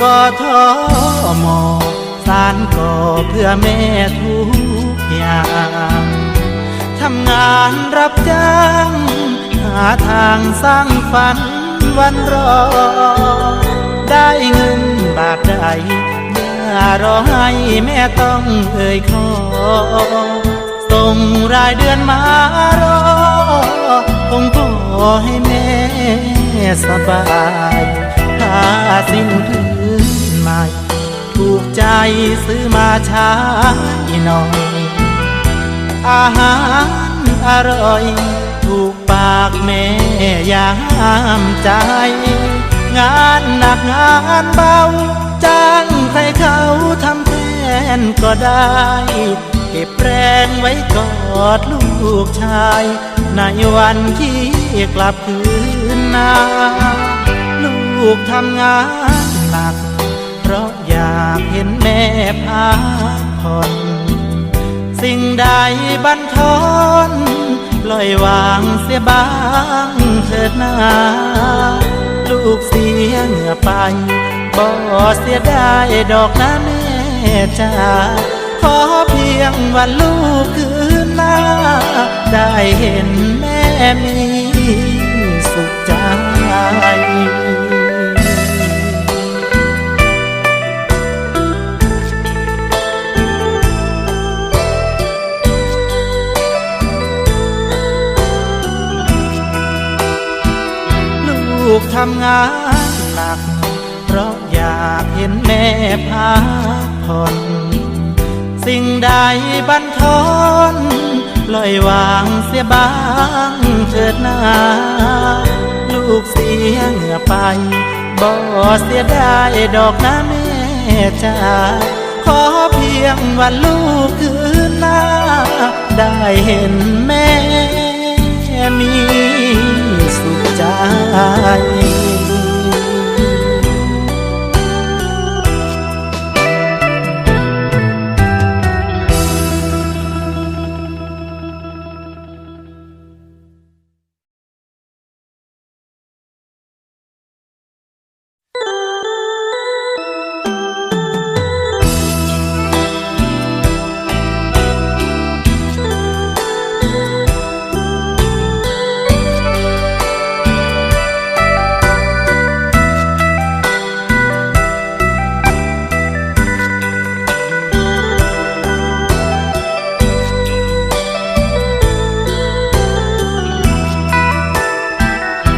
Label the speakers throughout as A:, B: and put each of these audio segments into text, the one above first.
A: กอทอมอสารก่อเพื่อแม่ทุกอย่างทำงานรับจ้าง หาทางสร้างฝันวันรอ ได้เงินบาทใดอย่ารอให้แม่ต้องเอ่ยขอ ส่งรายเดือนมารอ คงพอให้แม่สบาย สิ้นพื้นใหม่ ถูกใจซื้อมาใช้หน่อย อาหารอร่อย ถูกปากแม่ยามใจ งานหนักงานเบา จ้างใครเขาทำแทนก็ได้ เก็บแรงไว้กอดลูกชาย ในวันที่กลับคืนนา ลูกทำงานหนัก เพราะอยากเห็นแม่พักผ่อนสิ่งใดบันทอนปล่อยวางเสียบ้างเถิดนาลูกเสียเหงื่อไปบ่เสียได้ดอกนะแม่จ้าขอเพียงวันลูกคืนหน้า ได้เห็นแม่มีสุขใจ ลูกทำงานหนัก เพราะอยากเห็นแม่พักผ่อนสิ่งใดบันทอนล่อยวางเสียบ้างเถิดนา ลูกเสียเหงื่อไป บ่เสียได้ดอกนะแม่จ้าขอเพียงวันลูกคืนหน้า ได้เห็นแม่มี ใจ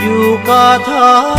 A: อยู่กอทอ